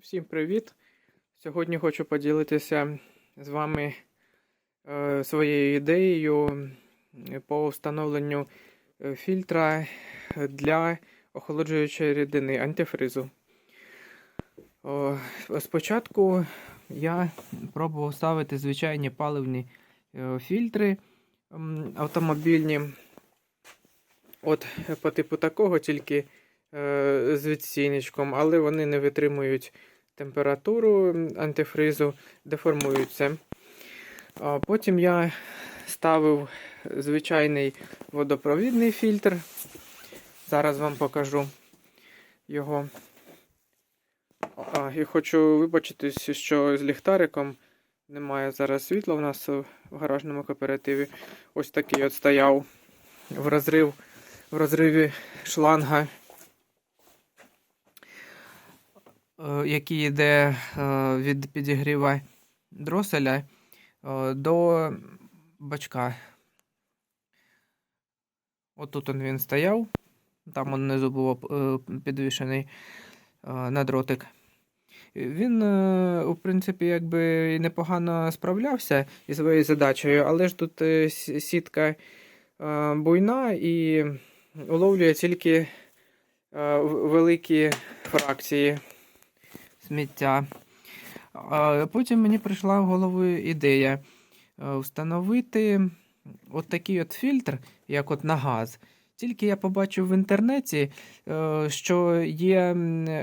Всім привіт! Сьогодні хочу поділитися з вами е, своєю ідеєю по встановленню е, фільтра для охолоджуючої рідини антифризу. Спочатку я пробував ставити звичайні паливні е, фільтри автомобільні. От по типу такого, тільки з відсінечком, але вони не витримують температуру антифризу, деформуються. Потім я ставив звичайний водопровідний фільтр. Зараз вам покажу його. А, і хочу вибачитись, що з ліхтариком немає зараз світла у нас в гаражному кооперативі. Ось такий от стояв в розрив, в розриві шланга, е, який йде е, від підігріва дроселя е, до бачка. Отут он він стояв, там он внизу був е, підвішений е, на дротик. Він, е, у принципі, якби непогано справлявся із своєю задачею, але ж тут е, сітка е, буйна і уловлює тільки е, великі фракції сміття. Потім мені прийшла в голову ідея е, встановити от такий от фільтр, як от на газ. Тільки я побачив в інтернеті, е, що є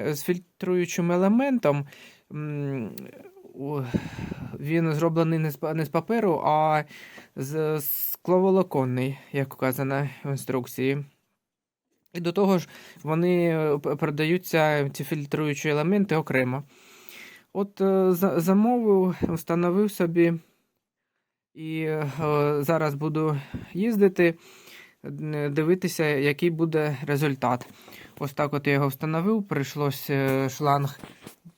з фільтруючим елементом. Він зроблений не з, паперу, а з скловолоконний, як вказано в інструкції. І до того ж, вони е, продаються, ці фільтруючі елементи окремо. От е, замовив, встановив собі і е, зараз буду їздити, дивитися, який буде результат. Ось так от я його встановив, прийшлось е, шланг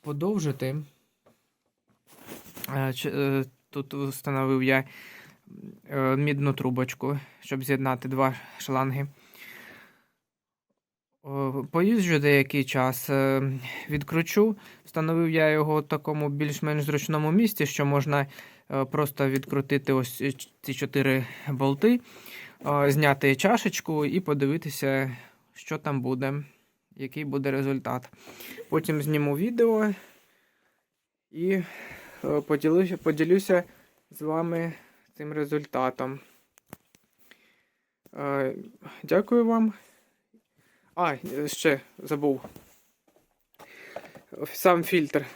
подовжити. Е, е, Тут встановив я е, мідну трубочку, щоб з'єднати два шланги. О, Поїжджу деякий час, е, відкручу. Встановив я його в такому більш-менш зручному місці, що можна е, просто відкрутити ось ці чотири болти, е, зняти чашечку і подивитися, що там буде, який буде результат. Потім зніму відео і е, поділюся, поділюся з вами цим результатом. Е, Дякую вам. А, ще забув. Сам фільтр.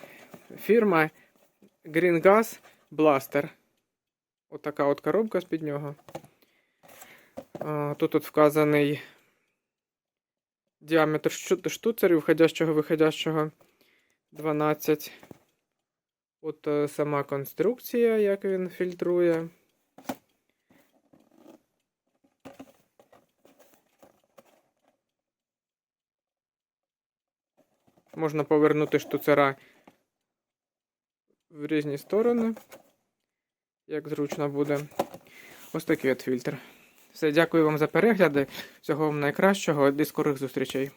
Фірма Green Gas Blaster. Отака от коробка з-під нього. Тут от вказаний діаметр штуцерів входящого виходящого 12. От е, сама конструкція, як він фільтрує. Можна повернути штуцера в різні сторони, як зручно буде. Ось такий от фільтр. Все, дякую вам за перегляди. Всього вам найкращого і скорих зустрічей.